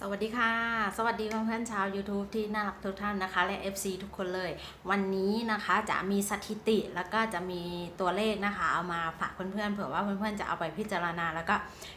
สวัสดีค่ะ สวัสดีเพื่อนๆชาว YouTube ที่น่ารักทุกท่านนะคะ และ FC ทุกคนเลย วันนี้นะคะจะมีสถิติแล้วก็จะมีตัวเลขนะคะ เอามาฝากเพื่อนๆเผื่อว่าเพื่อนๆจะเอาไปพิจารณา แล้วก็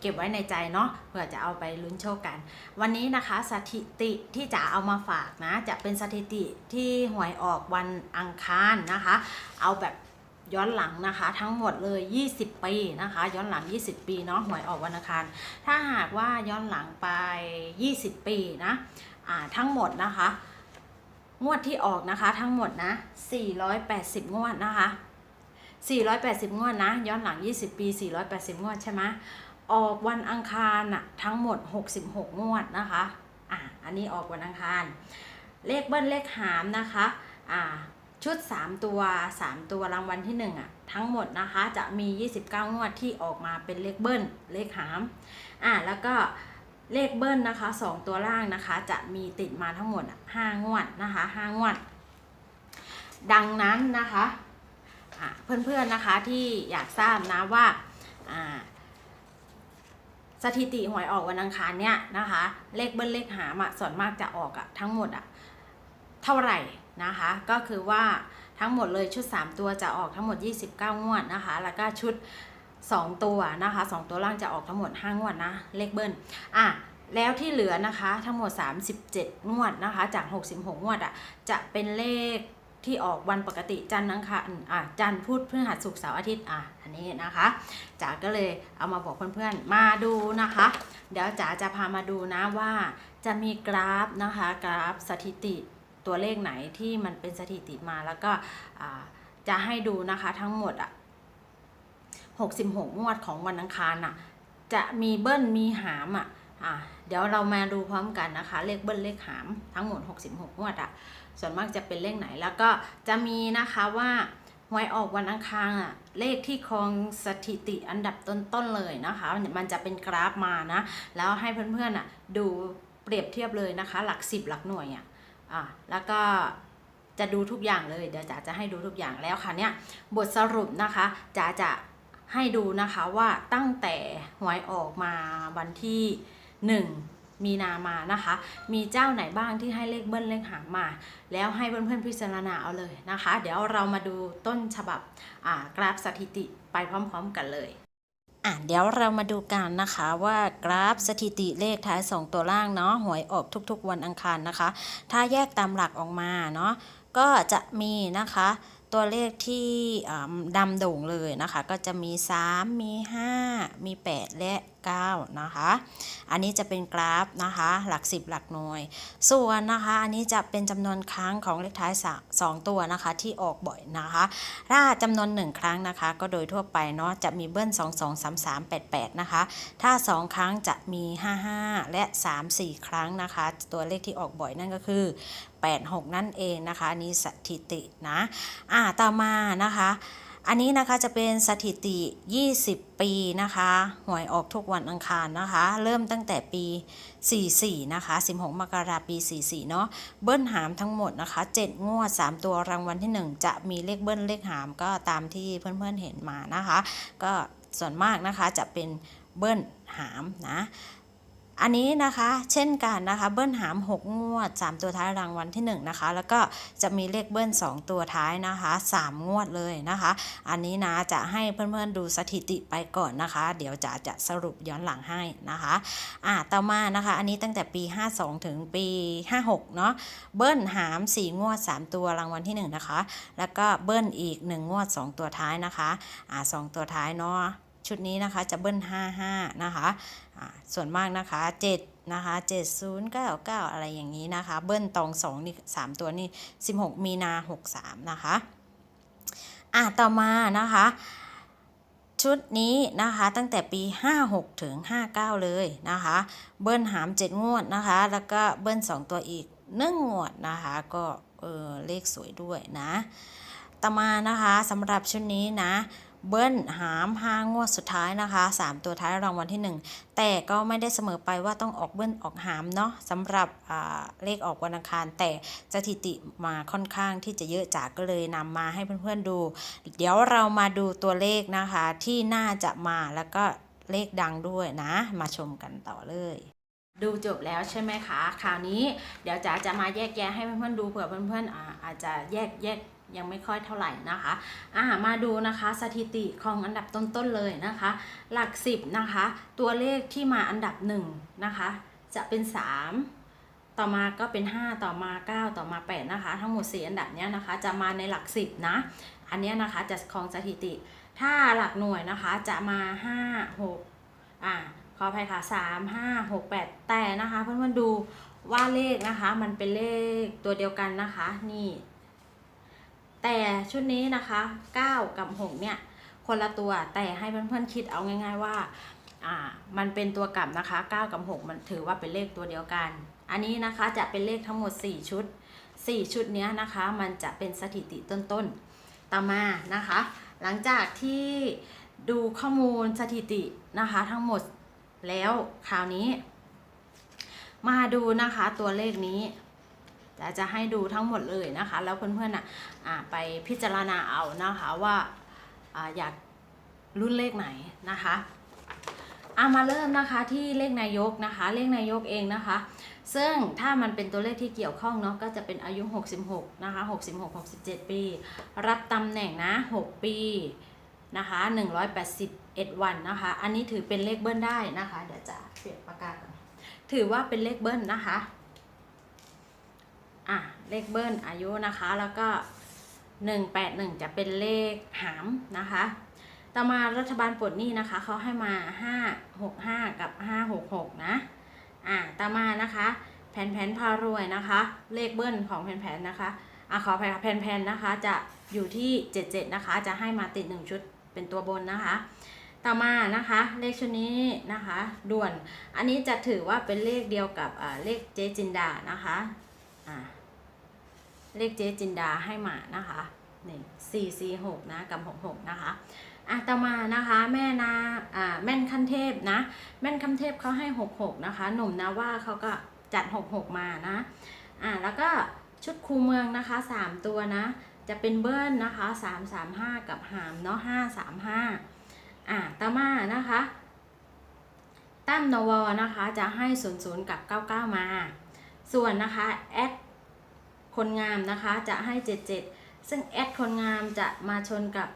เก็บไว้ในใจเนาะเผื่อจะเอาไปลุ้นโชคกัน วันนี้นะคะสถิติที่จะเอามาฝากนะ จะเป็นสถิติที่หวยออกวันอังคารนะคะ เอาแบบ ย้อนหลังนะคะ ทั้งหมดเลย 20 ปีนะคะ ย้อนหลัง 20 ปีเนาะหวยออกวันอังคารถ้าหากว่าย้อนหลังไป 20 ปีนะอ่าทั้งหมดนะคะ งวดที่ออกนะคะทั้งหมดนะ480 งวดนะคะ 480 งวดนะ ย้อนหลัง 20 ปี 480 งวดใช่ไหมออกวันอังคารน่ะทั้งหมด 66 งวดนะคะอะอันนี้ออกวันอังคาร เลขเบิ้ลเลขหามนะคะอ่า ชุด 3 ตัว 3 ตัวรางวัลที่1อะทั้งหมดนะคะจะมี 29 งวดที่ออกมาเป็นเลขเบิ้ลเลขหามอ่าแล้วก็เลขเบิ้ลนะคะ 2 ตัวล่างนะคะ จะมีติดมาทั้งหมด 5 งวดนะคะ5งวด ดังนั้นนะคะเพื่อนๆนะคะที่อยากทราบนะว่าอ่าสถิติหวยออกวันอังคารเนี่ยนะคะ เลขเบิ้ลเลขหามอะส่วนมากจะออกอะทั้งหมดอะเท่าไหร่ นะคะ ก็คือว่าทั้งหมดเลยชุด 3 ตัวจะออกทั้งหมด 29 งวดนะคะ แล้วก็ชุด 2 ตัวนะคะ 2 ตัวล่างจะออกทั้งหมด 5 งวดนะ เลขเบิ้ลอะแล้วที่เหลือนะคะทั้งหมด 37 งวดนะคะ จาก 66 งวดอะจะเป็นเลขที่ออกวันปกติจันทร์อังคารอะจันทร์พุธพฤหัสศุกร์เสาร์อาทิตย์อะอันนี้นะคะจ๋าก็เลยเอามาบอกเพื่อนๆมาดูนะคะ เดี๋ยวจ๋าจะพามาดูนะว่าจะมีกราฟนะคะกราฟสถิติ ตัวเลขไหนที่มันเป็นสถิติมาแล้วก็จะให้ดูนะคะทั้งหมดอะ66 งวดของวันอังคารน่ะจะมีเบิ้ลมีหามอะอะเดี๋ยวเรามาดูพร้อมกันนะคะ เลขเบิ้ลเลขหามทั้งหมด 66 งวดอะส่วนมากจะเป็นเลขไหนแล้วก็จะมีนะคะว่าหวยออกวันอังคารอะเลขที่ครองสถิติอันดับต้นๆเลยนะคะ มันจะเป็นกราฟมานะ แล้วให้เพื่อนๆอะดูเปรียบเทียบเลยนะคะ หลักสิบหลักหน่วยอะ อะแล้วก็จะดูทุกอย่างเลยเดี๋ยวจ๋าจะให้ดูทุกอย่างแล้วค่ะเนี่ยบทสรุปนะคะจ๋าจะให้ดูนะคะว่าตั้งแต่หวยออกมาวันที่หนึ่งมีนามานะคะ มีเจ้าไหนบ้างที่ให้เลขเบิ้ลเลขหางมา แล้วให้เพื่อนๆพิจารณาเอาเลยนะคะ เดี๋ยวเรามาดูต้นฉบับกราฟสถิติไปพร้อมๆกันเลย อะเดี๋ยวเรามาดูกันนะคะว่ากราฟสถิติเลขท้าย 2 ตัวล่างเนาะหวยออกทุกๆ วันอังคารนะคะ ถ้าแยกตามหลักออกมาเนาะก็จะมีนะคะ ตัวเลขที่ดำโด่งเลยนะคะ ก็จะมี 3 มี 5 มี 8 และ 9 นะคะ อันนี้จะเป็นกราฟนะคะ หลัก 10 หลักหน่วย ส่วนนะคะ อันนี้จะเป็นจำนวนครั้งของเลขท้ายสองตัวนะคะ ที่ออกบ่อยนะคะ ถ้าจำนวน 1 ครั้งนะคะ ก็โดยทั่วไปเนาะจะมีเบิ้ล 2 2 3 3 8 8 นะคะ ถ้า 2 ครั้งจะมี 55 และ 3 4 ครั้งนะคะ ตัวเลขที่ออกบ่อยนั่นก็คือ 86 นั่นเองนะคะอันนี้สถิตินะอ่าต่อมานะคะอันนี้นะคะจะเป็นสถิติ 20 ปีนะคะหวยออกทุกวันอังคารนะคะ เริ่มตั้งแต่ปี 44 นะคะ 16 มกราปี 44 เนาะเบิ้ลหามทั้งหมดนะคะ 7 งวด 3 ตัวรางวัลที่ 1 จะมีเลขเบิ้ลเลขหามก็ตามที่เพื่อนๆเห็นมานะคะ ก็ส่วนมากนะคะจะเป็นเบิ้ลหามนะ อันนี้นะคะเช่นกันนะคะ เบิ้ลหาม 6 งวด 3 ตัวท้ายรางวัลที่1นะคะแล้วก็จะมีเลขเบิ้ล 2 ตัวท้ายนะคะ 3 งวดเลยนะคะ อันนี้นะจะให้เพื่อนๆดูสถิติไปก่อนนะคะ เดี๋ยวจะจะสรุปย้อนหลังให้นะคะอ่าต่อมานะคะ อันนี้ตั้งแต่ปี 52 ถึงปี 56 เนาะเบิ้ลหาม 4 งวด 3 ตัวรางวัลที่ 1 นะคะ แล้วก็เบิ้ลอีก 1 งวด 2 ตัวท้ายนะคะอ่าสองตัวท้ายเนาะ ชุดนี้นะคะจะเบิ้ล55 นะคะส่วนมากนะคะ7นะคะ7099 อะไรอย่างนี้นะคะ เบิ้ลตอง2นี่3ตัวนี่ 16 มีนา 63 นะคะอะต่อมานะคะชุดนี้นะคะตั้งแต่ปี 56 ถึง 59 เลยนะคะ เบิ้ลหาม 7 งวดนะคะ แล้วก็เบิ้ล 2 ตัวอีก1งวดนะคะ ก็เออเลขสวยด้วยนะ ต่อมานะคะสำหรับชุดนี้นะ เบิ้ลหามห้างวดสุดท้ายนะคะ 3 ตัวท้ายรางวัลที่ 1 แต่ก็ไม่ได้เสมอไปว่าต้องออกเบิ้ลออกหามเนาะสำหรับเลขออกวันอังคาร แต่สถิติมาค่อนข้างที่จะเยอะจากก็เลยนำมาให้เพื่อนๆดู เดี๋ยวเรามาดูตัวเลขนะคะที่น่าจะมาแล้วก็เลขดังด้วยนะ มาชมกันต่อเลยดูจบแล้วใช่ไหมคะ คราวนี้เดี๋ยวจ๋าจะมาแยกแยะให้เพื่อนๆดูเผื่อเพื่อนๆอาอาจจะแยกแยก ยังไม่ค่อยเท่าไหร่นะคะอ่ามาดูนะคะสถิติของอันดับต้นๆเลยนะคะ หลักสิบนะคะ ตัวเลขที่มาอันดับหนึ่งนะคะ จะเป็น 3 ต่อมาก็เป็น 5 ต่อมา 9 ต่อมา 8 นะคะ ทั้งหมด 4 อันดับเนี้ยนะคะ จะมาในหลัก 10 นะ อันเนี้ยนะคะจะครองสถิติ ถ้าหลักหน่วยนะคะจะมา 5 6อ่าขออภัยค่ะ3 5 6 8 แต่นะคะเพื่อนๆดูว่าเลขนะคะมันเป็นเลขตัวเดียวกันนะคะ นี่ แต่ชุดนี้นะคะ 9 กับ 6 เนี่ย คนละตัวแต่ให้เพื่อนๆคิดเอาง่าย ๆว่าอ่า มันเป็นตัวกลับนะคะ 9 กับ 6 มันถือว่าเป็นเลขตัวเดียวกัน อันนี้นะคะจะเป็นเลขทั้งหมด 4 ชุด 4 ชุดเนี้ยนะคะ มันจะเป็นสถิติต้นๆต่อมานะคะ หลังจากที่ดูข้อมูลสถิตินะคะทั้งหมดแล้วคราวนี้ มาดูนะคะตัวเลขนี้ จะจะให้ดูทั้งหมดเลยนะคะ แล้วเพื่อนๆอะไปพิจารณาเอานะคะว่าออยากรุ่นเลขไหนนะคะอามาเริ่มนะคะที่เลขนายกนะคะ เลขนายกเองนะคะ ซึ่งถ้ามันเป็นตัวเลขที่เกี่ยวข้องเนาะก็จะเป็นอายุ 66 นะคะ 66 67 ปี รับตำแหน่งนะ 6 ปีนะคะ 181 วันนะคะ อันนี้ถือเป็นเลขเบิ้ลได้นะคะ เดี๋ยวจะเปลี่ยนปากกาถือว่าเป็นเลขเบิ้ลนะคะ อะเลขเบิ้ลอายุนะคะ แล้วก็ 181 จะเป็นเลขหามนะคะ ต่อมารัฐบาลปลดหนี้นะคะเขาให้มา 565 กับ 566 นะอ่าต่อมานะคะแผ่นแผ่นพารวยนะคะ เลขเบิ้ลของแผ่นแผ่นนะคะอะขอแผ่นแผ่นนะคะ จะอยู่ที่77นะคะ จะให้มาติด 1 ชุดเป็นตัวบนนะคะ ต่อมานะคะ เลขชุดนี้นะคะ ด่วน อันนี้จะถือว่าเป็นเลขเดียวกับเลขเจจินดานะคะ อ่าเลขเจ๊จินดาให้มานะคะนี่สี่สี่หกนะกับหกหกนะคะอะต่อมานะคะแม่นาอ่าแม่นขั้นเทพนะ แม่นคำเทพเขาให้66นะคะ หนุ่มนาว่าเขาก็จัด66มานะอ่าแล้วก็ชุดคูเมืองนะคะ3ตัวนะ จะเป็นเบิ้ลนะคะ335กับหามเนาะ535อ่าต่อมานะคะตั้มนวนะคะจะให้00กับ99มา ส่วนนะคะแอด คนงามนะคะจะให้ 77 ซึ่งแอดคนงามจะมาชนกับ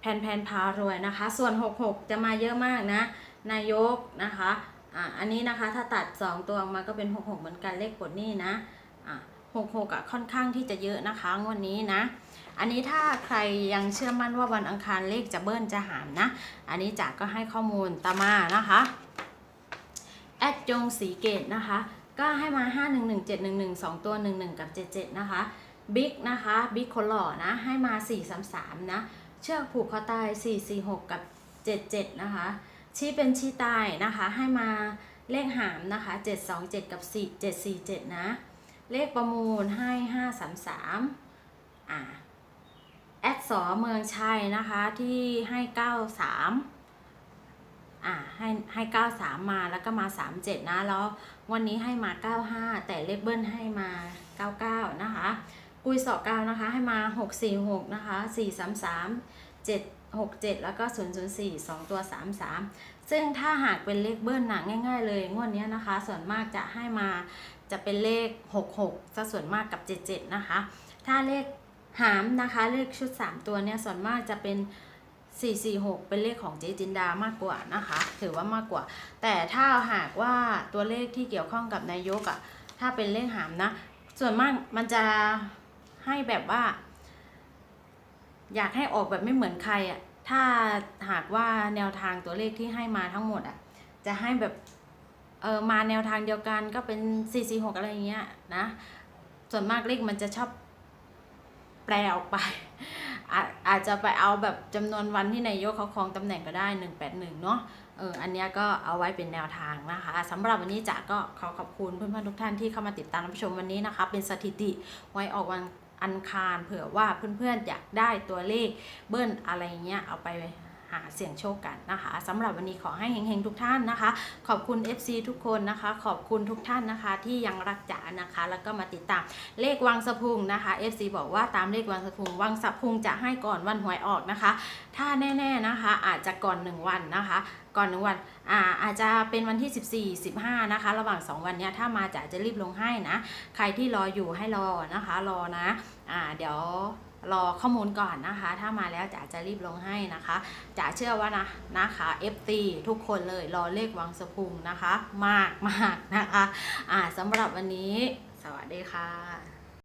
แผ่นแผ่นพารวยนะคะ ส่วน 66 จะมาเยอะมากนะ นายกนะคะอ่าอันนี้นะคะถ้าตัด 2 ตัวออกมาก็เป็น 66 เหมือนกันเลขปลดนี้นะอ่า66อะค่อนข้างที่จะเยอะนะคะงวดนี้นะ อันนี้ถ้าใครยังเชื่อมั่นว่าวันอังคารเลขจะเบิ้ลจะหามนะ อันนี้จากก็ให้ข้อมูลตามมานะคะ แอดจงสีเกตนะคะ ก็ให้มา 5 1 1 7 1 1 2 ตัว 11 กับ 77 นะคะบิ๊กนะคะบิ๊กคนหล่อนะให้มา 433 นะ เชือกผูกคอตาย 446 กับ 77 นะคะ ชี้เป็นชี้ตายนะคะให้มาเลขหามนะคะ 727 กับ 4 747 นะ เลขประมูลให้ 533อ่าแอดสอเมืองชัยนะคะที่ให้ 93 อ่าให้ให้93มาแล้วก็มา37นะ แล้ววันนี้ให้มา95แต่เลขเบิ้ลให้มา99นะคะ กุยสอเก้านะคะ ให้มา646นะคะ433 767แล้วก็004 2ตัว33ซึ่งถ้าหากเป็นเลขเบิ้ลหนักง่าย ๆ เลยงวดนี้นะคะ ส่วนมากจะให้มาจะเป็นเลข66ซะส่วนมากกับ77นะคะ ถ้าเลขหามนะคะเลขชุด3ตัวเนี่ยส่วนมากจะเป็น 446 เป็นเลขของเจ๊จินดามากกว่านะคะ ถือว่ามากกว่า แต่ถ้าหากว่าตัวเลขที่เกี่ยวข้องกับนายกอะ่ะ ถ้าเป็นเลขหามนะ ส่วนมากมันจะให้แบบว่า อยากให้ออกแบบไม่เหมือนใครอะ่ะ ถ้าหากว่าแนวทางตัวเลขที่ให้มาทั้งหมดอะ่ะ จะให้แบบเออมาแนวทางเดียวกันก็เป็น 446 อะไรอย่างเงี้ยนะ ส่วนมากเลขมันจะชอบแปลออกไป อาอาจจะไปเอาแบบจำนวนวันที่นายกเขาครองตำแหน่งก็ได้ 181 เนาะเอออันนี้ก็เอาไว้เป็นแนวทางนะคะสำหรับวันนี้จ๋าก็ขอขอบคุณเพื่อนๆทุกท่านที่เข้ามาติดตามรับชมวันนี้นะคะ เป็นสถิติไว้ออกวันอันคารเผื่อว่าเพื่อนๆอยากได้ตัวเลขเบิ้ลอะไรเงี้ยเอาไป หาเสี่ยงโชคกันนะคะสำหรับวันนี้ขอให้เฮงๆทุกท่านนะคะ ขอบคุณ FC ทุกคนนะคะ ขอบคุณทุกท่านนะคะที่ยังรักจ๋านะคะ แล้วก็มาติดตามเลขวังสะพุงนะคะ FC บอกว่าตามเลขวังสะพุงวังสะพุงจะให้ก่อนวันหวยออกนะคะ ถ้าแน่ๆนะคะ อาจจะก่อน 1 วันนะคะก่อนหนึ่งวันอ่าอาจจะเป็นวันที่ 14 15 นะคะ ระหว่าง 2 วันเนี้ยถ้ามาจ๋าจะรีบลงให้นะ ใครที่รออยู่ให้รอนะคะ รอนะ อ่า เดี๋ยว รอข้อมูลก่อนนะคะ ถ้ามาแล้วจ๋าจะรีบลงให้นะคะจ๋าเชื่อว่านะนะคะ FT ทุกคนเลยรอเลขวังสะพุงนะคะ มากมากนะคะอ่าสำหรับวันนี้ สวัสดีค่ะ